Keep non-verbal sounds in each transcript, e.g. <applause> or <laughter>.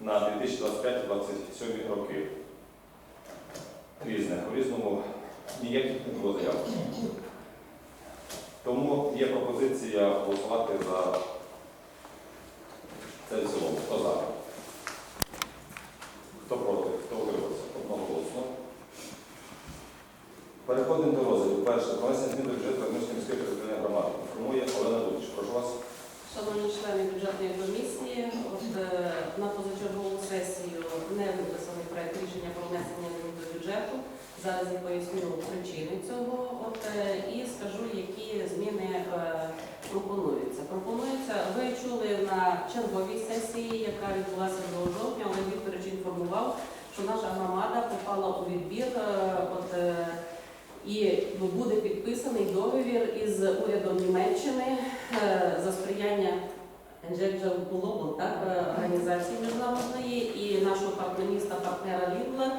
на 2025-2027 роки. Різне. У різному ніяких не було заяв. Тому є пропозиція голосувати за це в цілому. Хто за? Хто проти? Хто утримався? Одноголосно. Переходимо до розгляду. Перше. Внесення змін до бюджету Радничної міської територіальної громади. Інформує Олена Дудич. Прошу вас. Шановні члени бюджетної комісії, от е, на позачергову сесію не виписаний проект рішення про внесення змін до бюджету. Зараз я поясню причини цього от, е, і скажу, які зміни е, пропонуються. Пропонується, ви чули на черговій сесії, яка відбулася 2 жовтня, Олег Вікторович інформував, що наша громада попала у відбір. От, і буде підписаний договір із урядом Німеччини за сприяння Angel Global, так, е, організації міжнародної і нашого партнеріста, партнера Лідла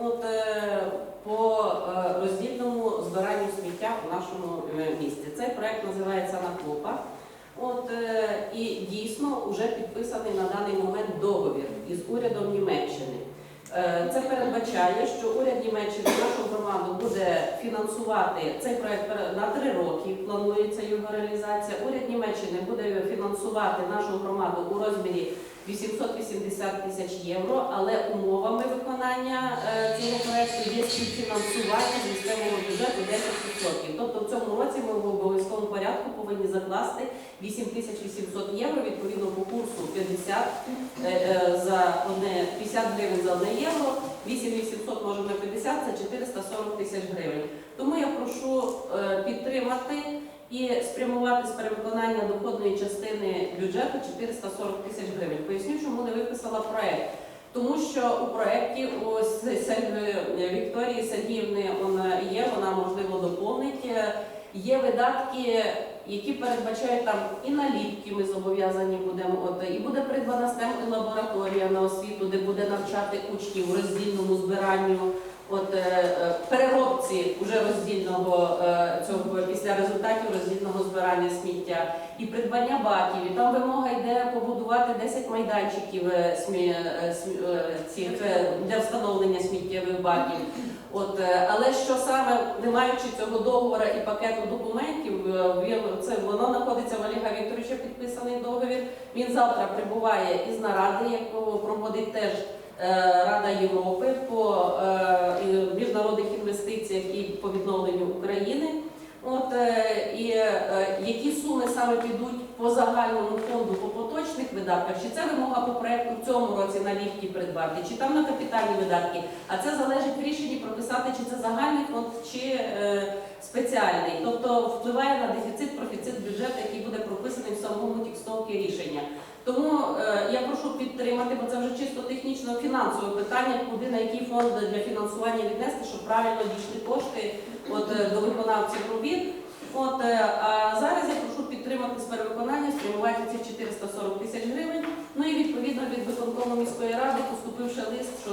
от, е, по е, роздільному збиранню сміття у нашому е, місті. Цей проект називається Накопа. От, е, і дійсно вже підписаний на даний момент договір із урядом Німеччини. Е, Це передбачає, що уряд Німеччини нашу громаду буде фінансувати цей проект на три роки. Планується його реалізація. Уряд Німеччини буде фінансувати нашу громаду у розмірі 880 тисяч євро, але умовами виконання е, цього проекту є співфінансування місцевого бюджету 10%. Тобто в цьому році ми в обов'язковому порядку повинні закласти 8800 євро відповідно по курсу 50 е, за одне 50 гривень за одне євро, 8800 можемо на 50, це 440 тисяч гривень. Тому я прошу е, підтримати і спрямувати з перевиконання доходної частини бюджету 440 тисяч гривень. Поясню, чому не виписала проект. Тому що у проєкті ось Вікторії Сергіївни є, вона можливо доповнить. Е, Є видатки, які передбачають там і наліпки, ми зобов'язані будемо от і буде придбана stem лабораторія на освіту, де буде навчати учнів роздільному збиранню. От е, е, переробці вже роздільного е, цього після результатів роздільного збирання сміття і придбання баків. І там вимога йде побудувати 10 майданчиків смі, цих для встановлення сміттєвих баків. От, але що саме, не маючи цього договору і пакету документів, він це воно знаходиться в Олега Вікторовича підписаний договір. Він завтра прибуває із наради, яку проводить теж Рада Європи по е, міжнародних інвестиціях і по відновленню України. От е, і е, які суми саме підуть по загальному фонду по поточних видатках, чи це вимога по проекту в цьому році на ліфті придбати, чи там на капітальні видатки, а це залежить рішенні прописати, чи це загальний фонд, чи е, спеціальний. Тобто впливає на дефіцит, профіцит бюджету, який буде прописаний в самому текстовці рішення. Тому е, я прошу підтримати, бо це вже чисто технічно фінансове питання, куди на який фонд для фінансування віднести, щоб правильно дійшли кошти от, е, до виконавців робіт. От, е, а зараз я прошу підтримати з перевиконання, спрямувати ці 440 тисяч гривень. Ну і відповідно від виконкому міської ради поступивши лист, що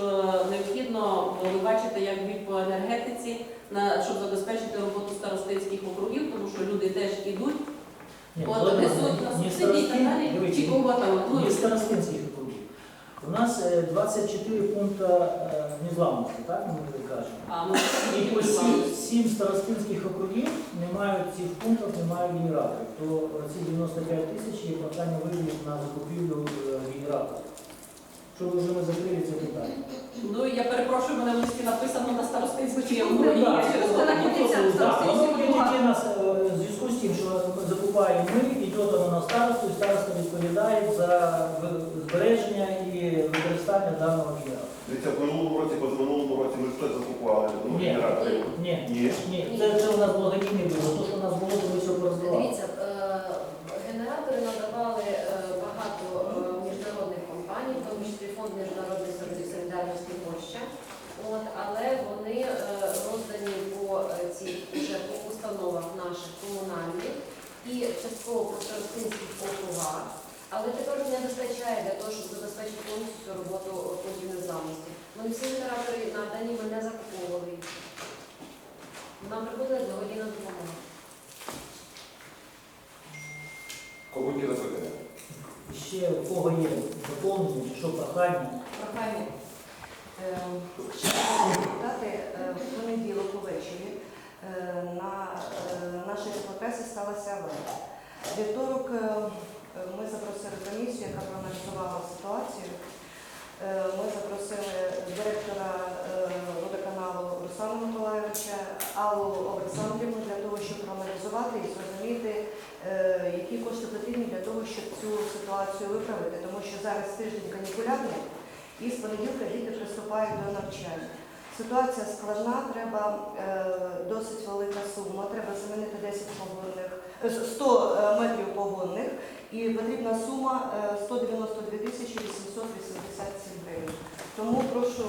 необхідно, бо ви бачите, як бій по енергетиці, на щоб забезпечити роботу старостинських округів, тому що люди теж ідуть, Ні, от Володимир, несуть на не субсидії і так старостин, далі. дивіться, Чи кого там ну, не старостинських округів. У нас е, 24 пункти е, незламності, так ми кажемо. а, ну, І по сім, сім старостинських округів не мають цих пунктів, немає генераторів. То е, ці 95 тисяч є прохання виділити на закупівлю е, генераторів. Щоб вже ми закрили це питання. Ну я перепрошую, мене в листі написано на старостинську Ну, так, через ну, в так, е, з тим, що закупаємо ми, йде на старосту, і староста відповідає за збереження і використання даного генератора. Дивіться, в минулому році, позаминулому році ми все закупували, ну, Ні. генератори. Ні, Ні. ні, це, це у нас благодійний було. То, що у нас було, то ми все пороздавали. Дивіться, е, генератори надавали е, багато е, міжнародних компаній, в тому числі фонд міжнародної солі- солідарності Польща. От, але вони е, роздані по е, цих уже по установах наших комунальних і частково по старостинських округах. Але тепер не вистачає для того, щоб забезпечити повністю роботу е, не всі генератори надані, ми не закуповували їх. Нам приходила благодійна допомога. Кому які запитання? Ще у кого є доповнення, чи що прохання? Прохання. Е, Шановні депутати, е, в понеділок увечері е, на е, нашій теплотрасі сталася аварія. Вівторок е, ми запросили комісію, яка проаналізувала ситуацію. Е, Ми запросили директора е, водоканалу Руслана Миколаївича, Аллу Олександрівну для того, щоб проаналізувати і зрозуміти, е, які кошти потрібні для того, щоб цю ситуацію виправити. Тому що зараз тиждень канікулярний, і з понеділка діти приступають до навчання. Ситуація складна, треба досить велика сума, треба замінити 10 погонних, е, 100 е, метрів погонних, і потрібна сума е, 192 тисячі 887 гривень. Тому прошу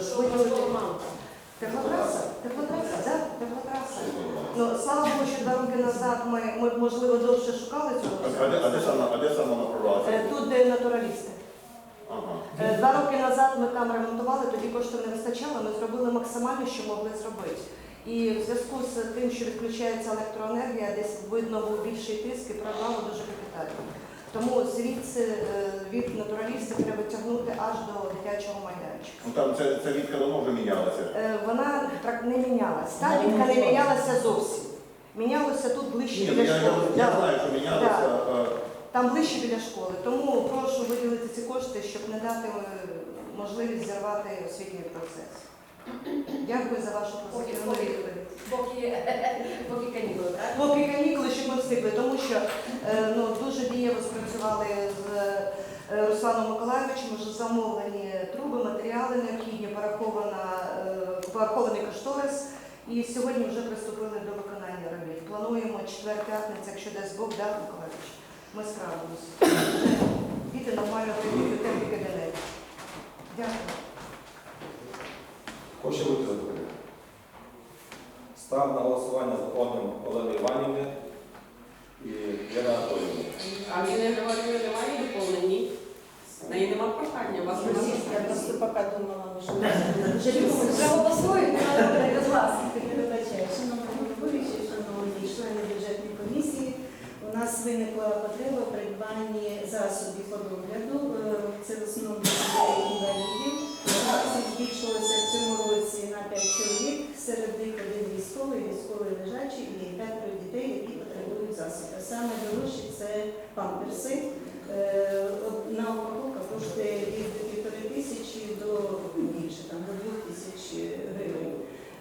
е, Що виділити. Теплотраса, теплотраса, да, теплотраса. Ну, слава Богу, що два роки назад ми, ми можливо, довше шукали цього. А де, а де саме, а де направлялася? Е, Тут, де натуралісти. Ага. Е, Два роки назад ми там ремонтували, тоді коштів не вистачало, ми зробили максимально, що могли зробити. І в зв'язку з тим, що відключається електроенергія, десь видно був більший тиск і прорвало дуже капітально. Тому звідси е, від натуралістів треба тягнути аж до дитячого майданчика. Ну там це, це відка давно вже мінялася. Е, Вона так не мінялась. Та вітка не мінялася зовсім. Мінялося тут ближче Ні, ну, біля я, я, школи. я знаю, що мінялася. е, Там ближче біля школи. Тому прошу виділити ці кошти, щоб не дати е, можливість зірвати освітній процес. Дякую за вашу позитивну відповідь. <laughs> Поки, канікули, так? Поки канікули, щоб ми встигли, тому що е, ну, дуже дієво спрацювали з е, Русланом Миколаївичем, вже замовлені труби, матеріали необхідні, порахована, е, порахований кошторис. І сьогодні вже приступили до виконання робіт. Плануємо четвер п'ятниця, якщо дасть Бог, да, Миколаївич, ми справимося. Діти нормально прийдуть у теплі кабінети. Дякую. Хоче бути запитання? Став на голосування за фондом Олени Іванівни і Єна Анатоліївни. А Ніни Григорівни немає доповнені? В неї нема прохання, у вас немає. Я просто пока думала, можливо. Вже голосують, не вас. Вибачаю, шановні головуючі, шановні члени бюджетної комісії, у нас виникла потреба в придбанні засобів потребують. Саме дорожче це памперси. Е, Одна упаковка коштує від півтори тисячі до більше, там, до двох тисяч гривень.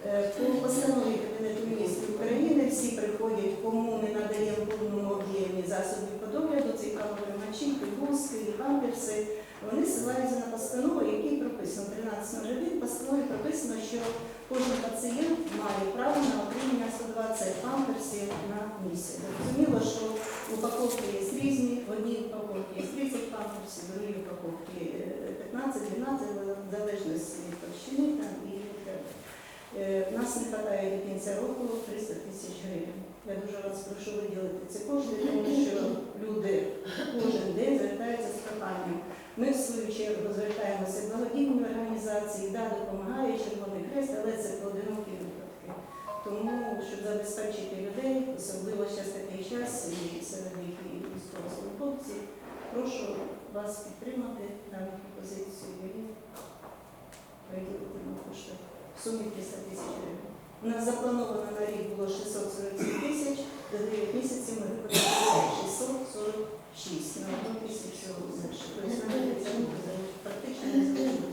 Е, По постанові Кабінету міністрів України всі приходять, кому не надаємо в повному об'ємі засобів по догляду, це і кавовимачі, памперси. Вони ссилаються на постанову, якій прописано 13.01. В постанові прописано, що кожен пацієнт має право на отримання 120 памперсів на місяць. Зрозуміло, що упаковки є різні, в одній упаковці є 30 памперсів, в другій упаковці е, 15-12, в залежності від товщини там, і від е, Е, нас не вистачає до кінця року 300 тисяч гривень. Я дуже вас прошу виділити ці кошти, тому що люди кожен день звертаються з проханням. Ми в свою чергу звертаємося в благодійні організації, да, допомагає Червоний але це поодинокі випадки. Тому, щоб забезпечити людей, особливо зараз такий час і серед них і військовослужбовців, прошу вас підтримати дану пропозицію і виділити на кошти в сумі 300 тисяч гривень. У нас заплановано на рік було 647 тисяч, за 9 місяців ми виконали 646 на одну тисячу менше. Тобто практично не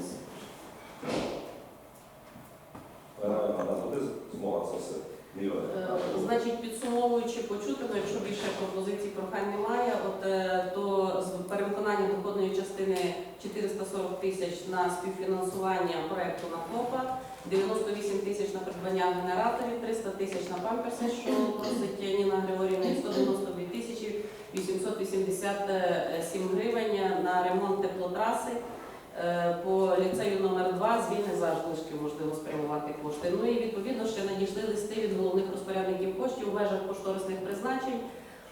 все. Е, Значить, підсумовуючи почутено, якщо більше пропозицій прохань немає, от е, з перевиконання доходної частини 440 тисяч на співфінансування проекту на ФОПа, 98 тисяч на придбання генераторів, 300 тисяч на памперси, що просить Ніна Григорівна, і 192 тисячі 887 гривень на ремонт теплотраси. Е, По ліцею номер 2 з вільних залишків можливо спрямувати кошти. Ну і відповідно ще надійшли листи від головних розпорядників коштів у межах кошторисних призначень.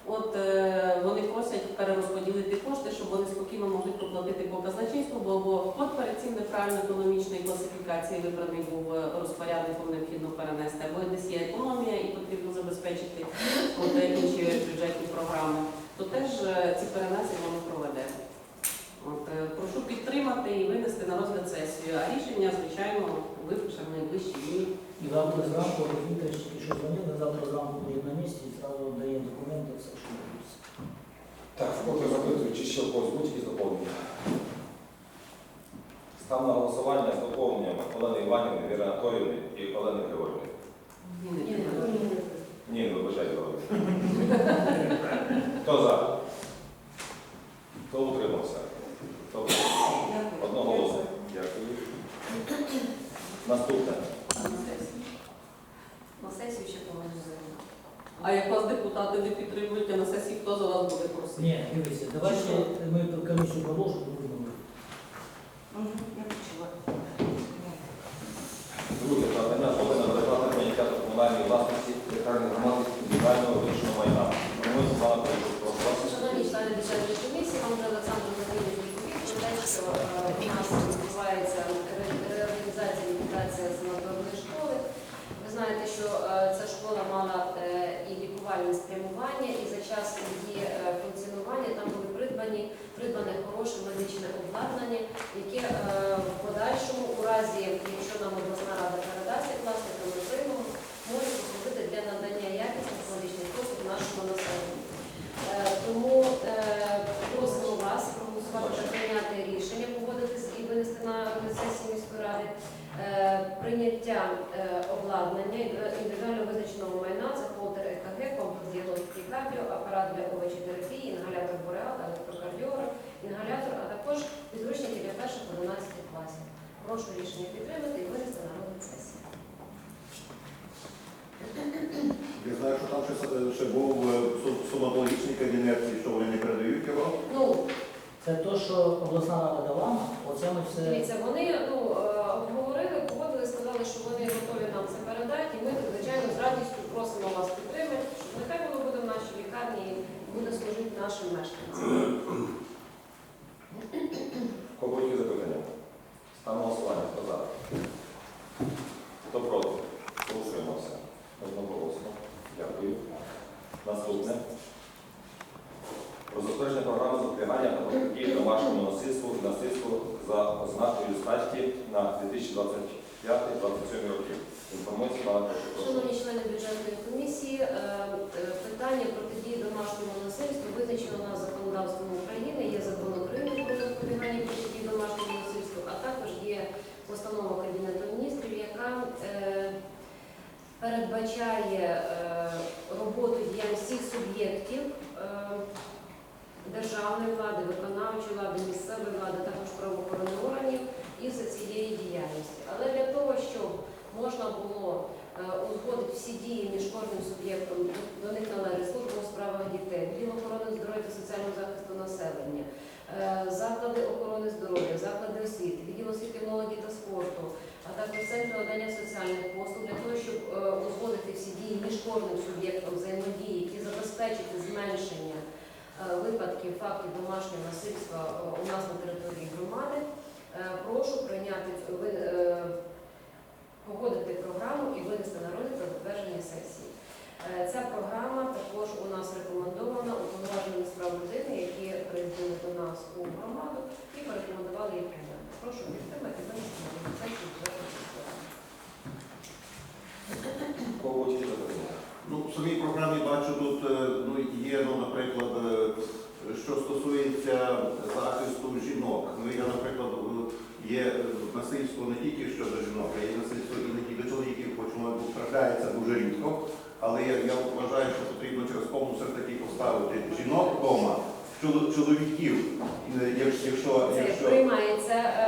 От е, вони просять перерозподілити кошти, щоб вони спокійно могли проплатити по казначейству, бо, бо перед цим неправильно. соціально-економічної класифікації вибраний був е, розпорядником, необхідно перенести, або десь є економія і потрібно забезпечити інші бюджетні програми, то теж ці перенесення проведемо. От, е, прошу підтримати і винести на розгляд сесію, а рішення, звичайно, випишемо в найближчі дні. І завтра зранку, тільки що дзвонили, завтра зранку буде на місці і зразу дає документи, все, що робиться. Так, вкотре запитую, чи ще у когось доповнення? Став на голосування з доповненнями Олени Іванівни, Віри Анатоліївни і Олени Григорівни. Ні, не. Ні, вибачайте, Олена. Хто за? Хто утримався? Проти? Одноголосно. Дякую. Наступне. На сесію ще повинні А як вас депутати не підтримують, а на сесії хто за вас буде просити? Ні, дивися, давайте ми комісію продовжимо, будемо. Мгм, Я почула. Друге, надання згоди на безоплатне прийняття до комунальної власності територіальної громади індивідуального вирішеного майна. Пропоную Світлана Павлівна, прошу вас. Шановні члени бюджетної комісії, вам вже Олександр Леонідович відповів про те, що е, у нас відбувається ре- реорганізація, ліквідація санаторної школи. Ви знаєте, що е, ця школа мала е, і лікувальне спрямування, і за час її е, функціонування там були придбані придбане хороше медичне обладнання, яке е, в подальшому, у разі, якщо нам обласна рада передасть як власне, то ми приймемо, може послужити для надання якісних медичних послуг нашому населенню. Е, Тому е, просимо вас проголосувати та прийняти рішення, погодитись і винести на сесію міської ради. Е, Прийняття е, обладнання індиві- індивідуально визначеного майна це холтер ЕКГ, комплекс діагностики кардіо, апарат для овочетерапії, інгалятор бореал, електрокардіограф, інгалятор, а також підручники для перших 11 класів. Прошу рішення підтримати і винести на розгляд сесії. Я знаю, що там ще, ще був е, су- стоматологічний кабінет, і що вони не передають його. Ну, Це то, що обласна рада дала, нам, оце ми все. Дивіться, вони ну, е, обговорили, погодили, сказали, що вони готові нам це передати, і ми, звичайно, з радістю просимо вас підтримати, щоб нехай воно буде в нашій лікарні і буде служити нашим мешканцям. <clears throat> <clears throat> Кого які запитання? Ставимо голосування. Хто за? Хто проти? Хто утримався? Одноголосно. Дякую. Наступне. Про затвердження програми запобігання та протидії домашньому насильству і насильству за ознакою статті на 2025-2027 роки. Інформація на прошу. Шановні члени бюджетної комісії, е, е, питання протидії домашньому визначено на законодавством України, є закон України про запобігання і протидії домашньому насильству, а також є постанова Кабінету міністрів, яка е, передбачає е, роботу діяльність всіх суб'єктів е, державної влади, виконавчої влади, місцевої влади, також правоохоронних органів із цієї діяльності. Але для того, щоб можна було е, узгодити всі дії між кожним суб'єктом, до них належить служба у справах дітей, відділ охорони здоров'я та соціального захисту населення, е, заклади охорони здоров'я, заклади освіти, відділ освіти молоді та спорту, а також центр надання соціальних послуг для того, щоб е, узгодити всі дії між кожним суб'єктом взаємодії і забезпечити зменшення е, випадків фактів домашнього насильства у нас на території громади. Прошу прийняти погодити програму і винести на розгляд за затвердження сесії. Ця програма також у нас рекомендована уповноваженими справ людини, які приїздили до нас у громаду і порекомендували її прийняти. Прошу підтримати і винести на розгляд сесії бюджетної міської ради. Кого які запитання? Ну, в самій програмі бачу тут е, ну, є, ну, наприклад, е, що стосується захисту жінок. Ну, я, наприклад, е, є е, насильство не тільки щодо жінок, а є насильство і не тільки чоловіків, хоч воно трапляється дуже рідко. Але я, я вважаю, що потрібно через кому все-таки поставити жінок вдома, чоловіків, е, якщо, якщо, Це якщо приймається, е,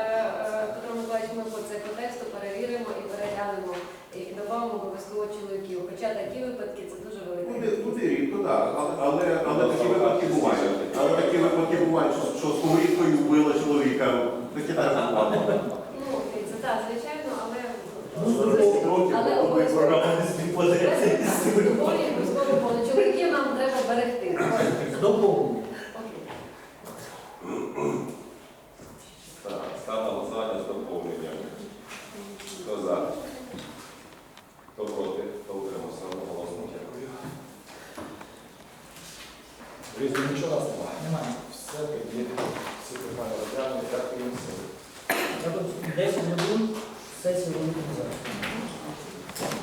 е, Петро Миколаївич, ми по цей по тексту перевіримо і переглянемо і додамо обов'язково чоловіків. Хоча такі випадки це дуже велика. Буде, буде рідко, так. Але, але, але такі випадки бувають. Але такі випадки бувають, що, що з повріткою вбила чоловіка. Такі теж бувають. Ну, це так, звичайно, але Ну, але обов'язково